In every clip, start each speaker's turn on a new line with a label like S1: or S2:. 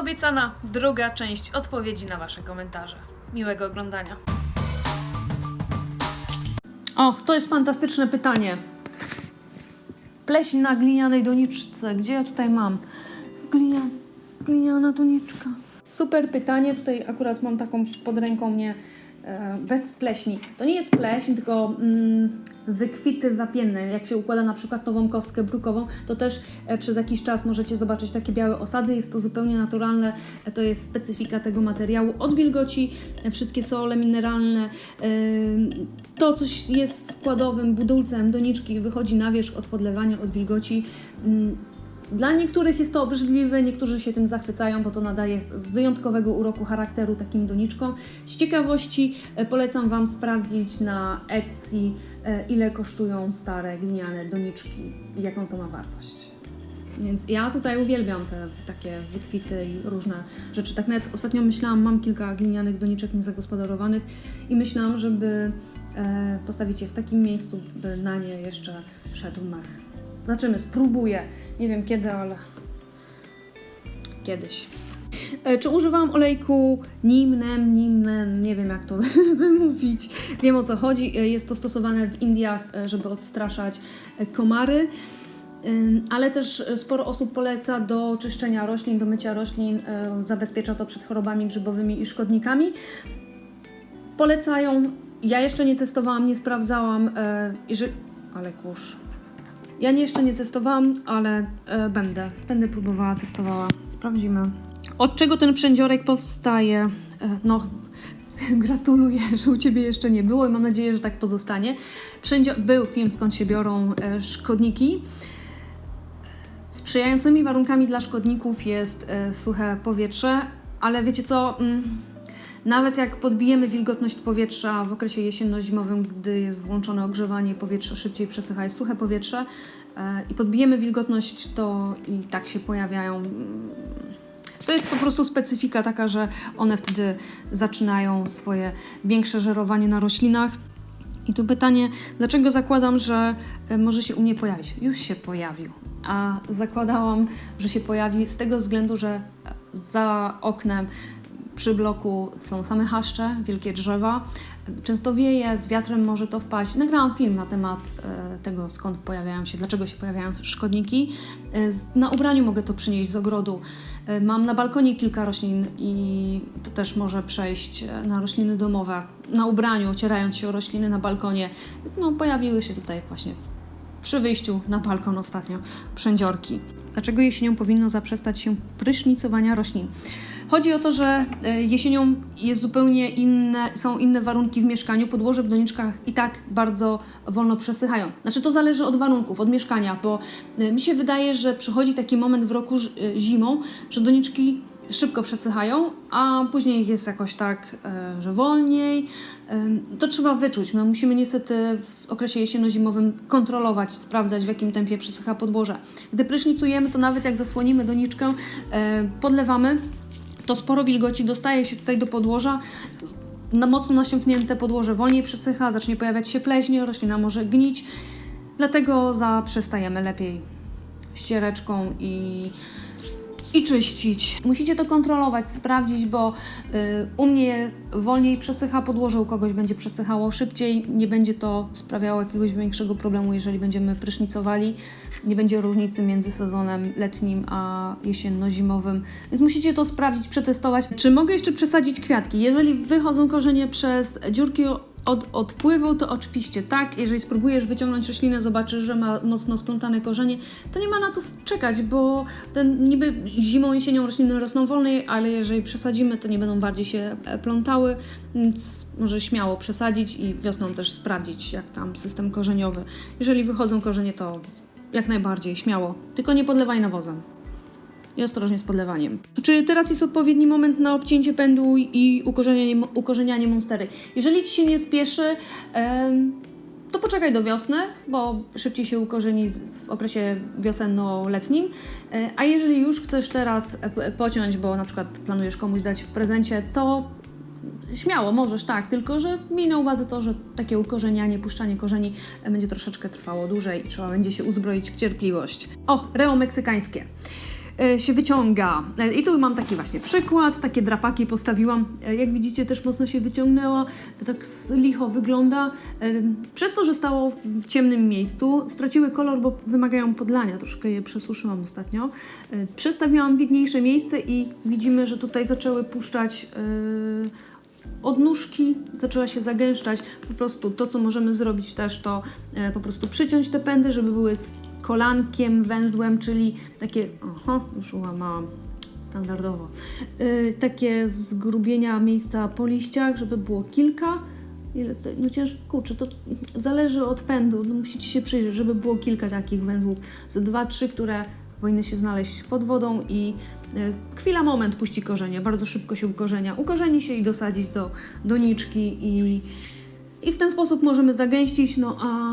S1: obiecana druga część odpowiedzi na Wasze komentarze. Miłego oglądania. O, to jest fantastyczne pytanie. Pleśń na glinianej doniczce. Gdzie ja tutaj mam? Glinia, gliniana doniczka. Super pytanie. Tutaj akurat mam taką pod ręką mnie bez pleśni. To nie jest pleśń, tylko mm, wykwity wapienne. Jak się układa na przykład nową kostkę brukową, to też e, przez jakiś czas możecie zobaczyć takie białe osady. Jest to zupełnie naturalne. E, to jest specyfika tego materiału. Od wilgoci, e, wszystkie sole mineralne, to coś jest składowym budulcem doniczki, wychodzi na wierzch od podlewania, od wilgoci. Dla niektórych jest to obrzydliwe, niektórzy się tym zachwycają, bo to nadaje wyjątkowego uroku charakteru takim doniczkom. Z ciekawości e, polecam Wam sprawdzić na Etsy, e, ile kosztują stare gliniane doniczki i jaką to ma wartość. Więc ja tutaj uwielbiam te takie wykwity i różne rzeczy. Tak nawet ostatnio myślałam, mam kilka glinianych doniczek niezagospodarowanych i myślałam, żeby e, postawić je w takim miejscu, by na nie jeszcze wszedł mech. Zobaczymy, spróbuję. Nie wiem kiedy, ale kiedyś. E, Czy używałam olejku Nimnem, Nimnen, nie wiem jak to wymówić, wiem o co chodzi. E, Jest to stosowane w Indiach, e, żeby odstraszać komary. Ale też sporo osób poleca do czyszczenia roślin, do mycia roślin, zabezpiecza to przed chorobami grzybowymi i szkodnikami. Polecają, ja jeszcze nie testowałam, nie sprawdzałam, ale kurz. Ja nie, jeszcze nie testowałam, ale e, będę. Będę próbowała, testowała. Sprawdzimy. Od czego ten przędziorek powstaje? E, no, gratuluję, że u Ciebie jeszcze nie było i mam nadzieję, że tak pozostanie. Przędzio- był film, skąd się biorą e, szkodniki. Sprzyjającymi warunkami dla szkodników jest suche powietrze, ale wiecie co? Nawet jak podbijemy wilgotność powietrza w okresie jesienno-zimowym, gdy jest włączone ogrzewanie, powietrze szybciej przesycha, jest suche powietrze e, i podbijemy wilgotność, to i tak się pojawiają. mm, To jest po prostu specyfika taka, że one wtedy zaczynają swoje większe żerowanie na roślinach. I tu pytanie, dlaczego zakładam, że e, może się u mnie pojawić? Już się pojawił, a zakładałam, że się pojawi z tego względu, że za oknem przy bloku są same chaszcze, wielkie drzewa. Często wieje, z wiatrem może to wpaść. Nagrałam film na temat e, tego, skąd pojawiają się, dlaczego się pojawiają szkodniki. E, Na ubraniu mogę to przynieść z ogrodu. E, Mam na balkonie kilka roślin i to też może przejść na rośliny domowe. Na ubraniu, ocierając się o rośliny na balkonie. No, pojawiły się tutaj właśnie przy wyjściu na balkon ostatnio przędziorki. Dlaczego jesienią powinno zaprzestać się prysznicowania roślin? Chodzi o to, że e, jesienią jest zupełnie inne, są inne warunki w mieszkaniu. Podłoże w doniczkach i tak bardzo wolno przesychają. Znaczy to zależy od warunków, od mieszkania, bo e, mi się wydaje, że przychodzi taki moment w roku e, zimą, że doniczki szybko przesychają, a później jest jakoś tak, że wolniej. To trzeba wyczuć. My musimy niestety w okresie jesienno-zimowym kontrolować, sprawdzać w jakim tempie przesycha podłoże. Gdy prysznicujemy, to nawet jak zasłonimy doniczkę, podlewamy, to sporo wilgoci dostaje się tutaj do podłoża. Na mocno nasiąknięte podłoże wolniej przesycha, zacznie pojawiać się pleśnie, roślina może gnić. Dlatego zaprzestajemy lepiej ściereczką i i czyścić. Musicie to kontrolować, sprawdzić, bo y, u mnie wolniej przesycha podłoże, u kogoś będzie przesychało szybciej. Nie będzie to sprawiało jakiegoś większego problemu, jeżeli będziemy prysznicowali. Nie będzie różnicy między sezonem letnim a jesienno-zimowym. Więc musicie to sprawdzić, przetestować. Czy mogę jeszcze przesadzić kwiatki? Jeżeli wychodzą korzenie przez dziurki od odpływu, to oczywiście tak. Jeżeli spróbujesz wyciągnąć roślinę, zobaczysz, że ma mocno splątane korzenie, to nie ma na co czekać, bo ten niby zimą, jesienią rośliny rosną wolniej, ale jeżeli przesadzimy, to nie będą bardziej się e, plątały, więc może śmiało przesadzić i wiosną też sprawdzić, jak tam system korzeniowy. Jeżeli wychodzą korzenie, to jak najbardziej, śmiało. Tylko nie podlewaj nawozem i ostrożnie z podlewaniem. Czy teraz jest odpowiedni moment na obcięcie pędu i ukorzenianie, ukorzenianie monstery? Jeżeli Ci się nie spieszy, to poczekaj do wiosny, bo szybciej się ukorzeni w okresie wiosenno-letnim. E, A jeżeli już chcesz teraz e, pociąć, bo na przykład planujesz komuś dać w prezencie, to Śmiało, możesz, tak, tylko że miej na uwadze to, że takie ukorzenianie, puszczanie korzeni e, będzie troszeczkę trwało dłużej i trzeba będzie się uzbroić w cierpliwość. O, reo meksykańskie. E, się wyciąga. E, I tu mam taki właśnie przykład, takie drapaki postawiłam. E, Jak widzicie też mocno się wyciągnęła, tak licho wygląda. Przez to, że stało w ciemnym miejscu, straciły kolor, bo wymagają podlania. Troszkę je przesuszyłam ostatnio. Przestawiłam widniejsze miejsce i widzimy, że tutaj zaczęły puszczać e, odnóżki zaczęła się zagęszczać. Po prostu to, co możemy zrobić też, to po prostu przyciąć te pędy, żeby były kolankiem, węzłem, czyli takie, oho, już ułamałam standardowo, e, takie zgrubienia miejsca po liściach, żeby było kilka. Ile to, no ciężko, kurczę, to zależy od pędu, no musicie się przyjrzeć, żeby było kilka takich węzłów, z dwa, trzy, które powinny się znaleźć pod wodą i e, chwila, moment puści korzenie, bardzo szybko się ukorzenia. Ukorzeni się i dosadzić do doniczki i, i w ten sposób możemy zagęścić, no a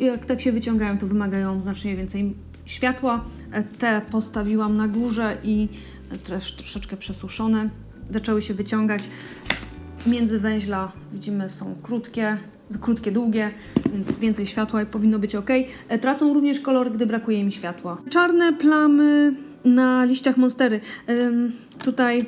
S1: jak tak się wyciągają, to wymagają znacznie więcej światła. E, Te postawiłam na górze i też troszeczkę przesuszone. Zaczęły się wyciągać. Między węźla widzimy są krótkie, krótkie, długie, więc więcej światła i powinno być ok. E, Tracą również kolor, gdy brakuje im światła. Czarne plamy na liściach monstery. Ym, tutaj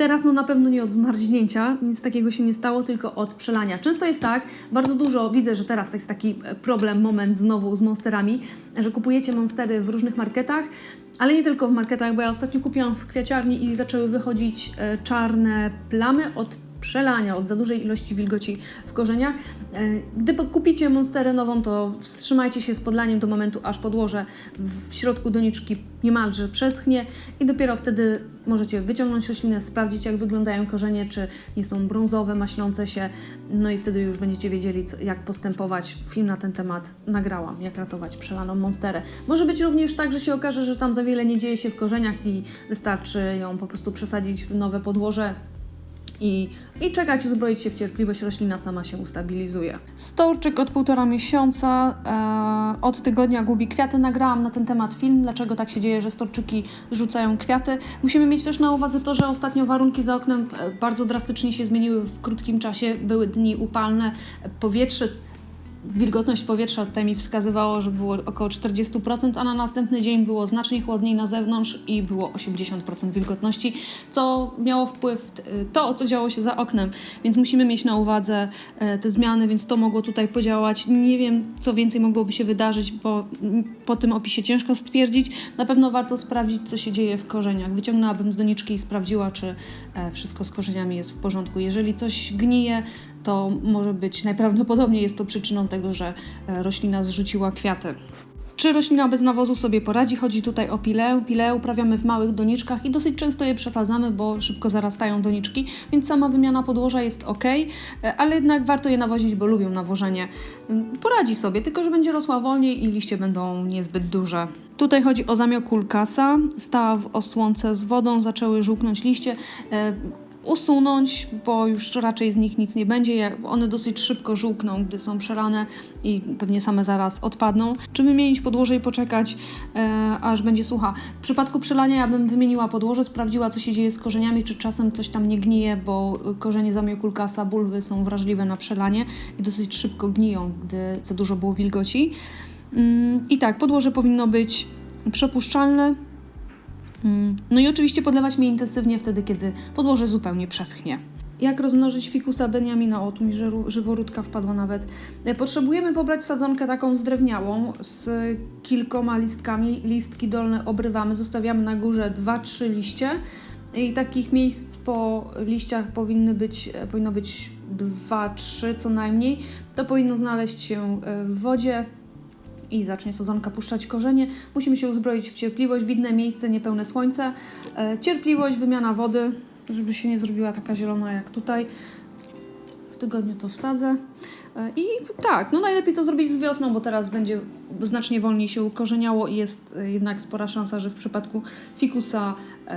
S1: Teraz no na pewno nie od zmarznięcia, nic takiego się nie stało, tylko od przelania. Często jest tak, bardzo dużo, widzę, że teraz jest taki e, problem, moment znowu z monsterami, że kupujecie monstery w różnych marketach, ale nie tylko w marketach, bo ja ostatnio kupiłam w kwiaciarni i zaczęły wychodzić e, czarne plamy od przelania, od za dużej ilości wilgoci w korzeniach. E, Gdy kupicie monsterę nową, to wstrzymajcie się z podlaniem do momentu, aż podłoże w środku doniczki niemalże przeschnie i dopiero wtedy możecie wyciągnąć roślinę, sprawdzić jak wyglądają korzenie, czy nie są brązowe, maślące się, no i wtedy już będziecie wiedzieli co, jak postępować. Film na ten temat nagrałam, jak ratować przelaną monsterę. Może być również tak, że się okaże, że tam za wiele nie dzieje się w korzeniach i wystarczy ją po prostu przesadzić w nowe podłoże, i, i czekać, uzbroić się w cierpliwość, roślina sama się ustabilizuje. Storczyk od półtora miesiąca, e, od tygodnia gubi kwiaty. Nagrałam na ten temat film, dlaczego tak się dzieje, że storczyki rzucają kwiaty. Musimy mieć też na uwadze to, że ostatnio warunki za oknem e, bardzo drastycznie się zmieniły w krótkim czasie. Były dni upalne, powietrze Wilgotność powietrza tutaj mi wskazywało, że było około 40%, a na następny dzień było znacznie chłodniej na zewnątrz i było 80% wilgotności, co miało wpływ to, co działo się za oknem. Więc musimy mieć na uwadze e, te zmiany, więc to mogło tutaj podziałać. Nie wiem, co więcej mogłoby się wydarzyć, bo po tym opisie ciężko stwierdzić. Na pewno warto sprawdzić, co się dzieje w korzeniach. Wyciągnęłabym z doniczki i sprawdziła, czy e, wszystko z korzeniami jest w porządku. Jeżeli coś gnije, to może być najprawdopodobniej jest to przyczyną tego, że e, roślina zrzuciła kwiaty. Czy roślina bez nawozu sobie poradzi? Chodzi tutaj o pilę. Pilę uprawiamy w małych doniczkach i dosyć często je przesadzamy, bo szybko zarastają doniczki, więc sama wymiana podłoża jest ok, e, ale jednak warto je nawozić, bo lubią nawożenie. Mm, Poradzi sobie, tylko że będzie rosła wolniej i liście będą niezbyt duże. Tutaj chodzi o zamiokulkasa. Stała w osłonce z wodą, zaczęły żółknąć liście. E, usunąć, bo już raczej z nich nic nie będzie. One dosyć szybko żółkną, gdy są przelane i pewnie same zaraz odpadną. Czy wymienić podłoże i poczekać, e, aż będzie sucha. W przypadku przelania ja bym wymieniła podłoże, sprawdziła, co się dzieje z korzeniami, czy czasem coś tam nie gnije, bo y, korzenie zamiokulkasa, bulwy są wrażliwe na przelanie i dosyć szybko gniją, gdy za dużo było wilgoci. Mm, I tak, podłoże powinno być przepuszczalne, No i oczywiście podlewać mnie intensywnie wtedy, kiedy podłoże zupełnie przeschnie. Jak rozmnożyć fikusa Beniamina? O, mi żyru- żyworódka wpadła nawet. E, Potrzebujemy pobrać sadzonkę taką zdrewniałą z kilkoma listkami. Listki dolne obrywamy, zostawiamy na górze 2-3 liście. I takich miejsc po liściach powinny być, e, powinno być 2-3 co najmniej. To powinno znaleźć się e, w wodzie, i zacznie sezonka puszczać korzenie, musimy się uzbroić w cierpliwość, widne miejsce, niepełne słońce, e, cierpliwość, wymiana wody, żeby się nie zrobiła taka zielona jak tutaj. W tygodniu to wsadzę. E, I tak, no najlepiej to zrobić z wiosną, bo teraz będzie znacznie wolniej się ukorzeniało i jest e, jednak spora szansa, że w przypadku fikusa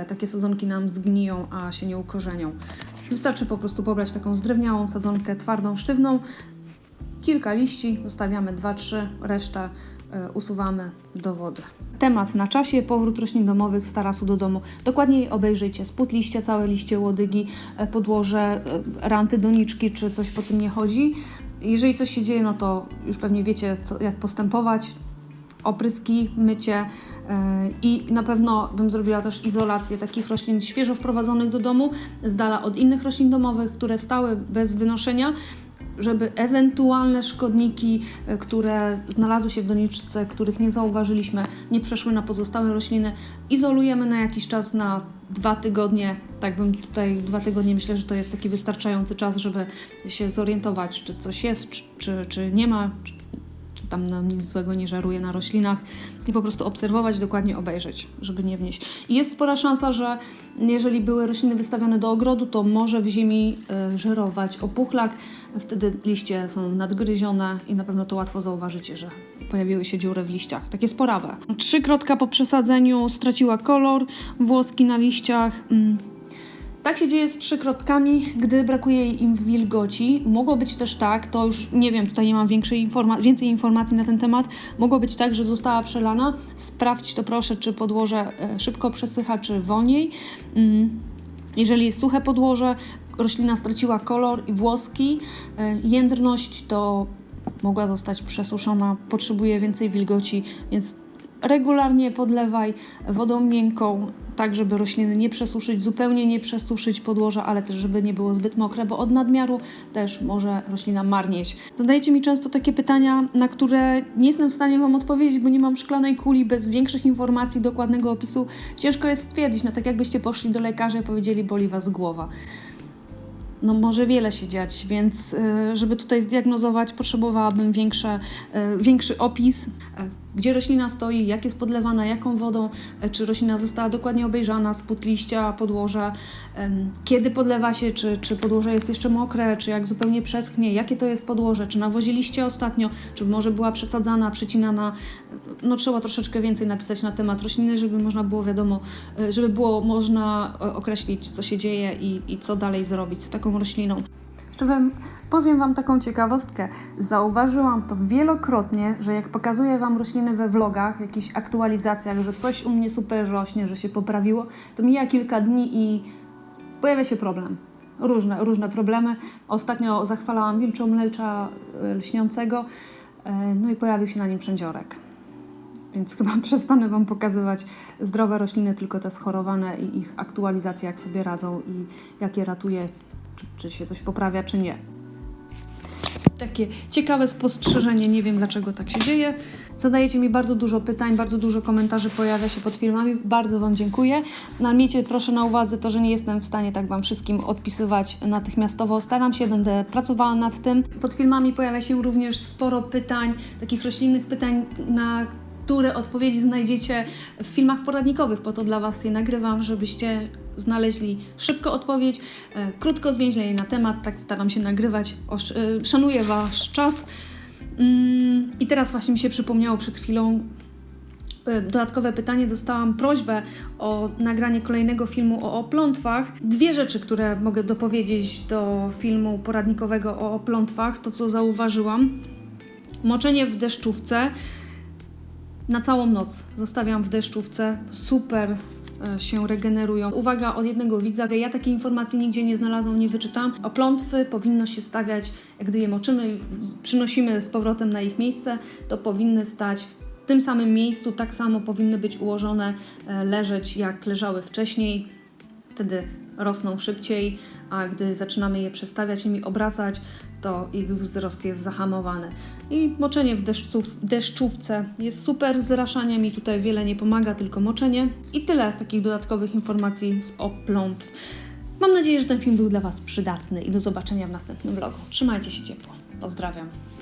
S1: takie sezonki nam zgniją, a się nie ukorzenią. Wystarczy po prostu pobrać taką zdrewniałą sadzonkę, twardą, sztywną, kilka liści, zostawiamy 2-3, resztę e, usuwamy do wody. Temat na czasie, powrót roślin domowych z tarasu do domu. Dokładniej obejrzyjcie spód liście, całe liście, łodygi, e, podłoże, e, ranty, doniczki, czy coś po tym nie chodzi. Jeżeli coś się dzieje, no to już pewnie wiecie, co, jak postępować. opryski, mycie i na pewno bym zrobiła też izolację takich roślin świeżo wprowadzonych do domu, z dala od innych roślin domowych, które stały bez wynoszenia, żeby ewentualne szkodniki, e, które znalazły się w doniczce, których nie zauważyliśmy, nie przeszły na pozostałe rośliny. Izolujemy na jakiś czas, na dwa tygodnie. Tak bym tutaj, dwa tygodnie myślę, że to jest taki wystarczający czas, żeby się zorientować, czy coś jest, czy, czy, czy nie ma, czy, tam nic złego nie żaruje na roślinach i po prostu obserwować, dokładnie obejrzeć, żeby nie wnieść. I jest spora szansa, że jeżeli były rośliny wystawione do ogrodu, to może w ziemi y, żerować opuchlak, wtedy liście są nadgryzione i na pewno to łatwo zauważycie, że pojawiły się dziury w liściach, takie sporawe. Trzykrotka po przesadzeniu straciła kolor, włoski na liściach. Mm. Tak się dzieje z trzykrotkami, gdy brakuje im wilgoci. Mogło być też tak, to już nie wiem, tutaj nie mam większej informa- więcej informacji na ten temat. Mogło być tak, że została przelana. Sprawdź to proszę, czy podłoże e, szybko przesycha, czy wolniej. Mm. Jeżeli jest suche podłoże, roślina straciła kolor i włoski, e, jędrność to mogła zostać przesuszona, potrzebuje więcej wilgoci, więc regularnie podlewaj wodą miękką, tak żeby rośliny nie przesuszyć, zupełnie nie przesuszyć podłoża, ale też żeby nie było zbyt mokre, bo od nadmiaru też może roślina marnieć. Zadajecie mi często takie pytania, na które nie jestem w stanie Wam odpowiedzieć, bo nie mam szklanej kuli bez większych informacji, dokładnego opisu. Ciężko jest stwierdzić, no tak jakbyście poszli do lekarza i powiedzieli, boli Was głowa no może wiele się dziać, więc y, żeby tutaj zdiagnozować, potrzebowałabym większe, y, większy opis, gdzie roślina stoi, jak jest podlewana, jaką wodą, czy roślina została dokładnie obejrzana, spód liścia, podłoże, kiedy podlewa się, czy, czy podłoże jest jeszcze mokre, czy jak zupełnie przeschnie, jakie to jest podłoże, czy nawoziliście ostatnio, czy może była przesadzana, przecinana. No trzeba troszeczkę więcej napisać na temat rośliny, żeby można było wiadomo, żeby było można określić, co się dzieje i, i co dalej zrobić z taką rośliną. Jeszcze wam, powiem Wam taką ciekawostkę. Zauważyłam to wielokrotnie, że jak pokazuję Wam rośliny we vlogach, jakichś aktualizacjach, że coś u mnie super rośnie, że się poprawiło, to mija kilka dni i pojawia się problem. Różne, różne problemy. Ostatnio zachwalałam wilczą mlecza e, lśniącego, e, no i pojawił się na nim przędziorek. Więc chyba przestanę Wam pokazywać zdrowe rośliny, tylko te schorowane i ich aktualizacje, jak sobie radzą i jak je ratuje, czy, czy się coś poprawia, czy nie. Takie ciekawe spostrzeżenie, nie wiem dlaczego tak się dzieje. Zadajecie mi bardzo dużo pytań, bardzo dużo komentarzy pojawia się pod filmami. Bardzo Wam dziękuję. No, miejcie proszę na uwadze to, że nie jestem w stanie tak Wam wszystkim odpisywać natychmiastowo. Staram się, będę pracowała nad tym. Pod filmami pojawia się również sporo pytań, takich roślinnych pytań, na które odpowiedzi znajdziecie w filmach poradnikowych. Po to dla Was je nagrywam, żebyście znaleźli szybko odpowiedź, e, krótko, zwięźle na temat. Tak staram się nagrywać. Osz, e, szanuję Wasz czas. Mm, I teraz właśnie mi się przypomniało przed chwilą e, dodatkowe pytanie. Dostałam prośbę o nagranie kolejnego filmu o oplątwach. Dwie rzeczy, które mogę dopowiedzieć do filmu poradnikowego o oplątwach, to co zauważyłam. Moczenie w deszczówce na całą noc zostawiam w deszczówce. Super się regenerują. Uwaga od jednego widza, ja takiej informacji nigdzie nie znalazłam, nie wyczytam. Oplątwy powinno się stawiać, gdy je moczymy i przynosimy z powrotem na ich miejsce, to powinny stać w tym samym miejscu, tak samo powinny być ułożone, e, leżeć jak leżały wcześniej. Wtedy rosną szybciej, a gdy zaczynamy je przestawiać, nimi obracać, to ich wzrost jest zahamowany. I moczenie w deszczów, deszczówce jest super z raszaniem i tutaj wiele nie pomaga, tylko moczenie. I tyle takich dodatkowych informacji z oplątw. Mam nadzieję, że ten film był dla Was przydatny i do zobaczenia w następnym vlogu. Trzymajcie się ciepło. Pozdrawiam.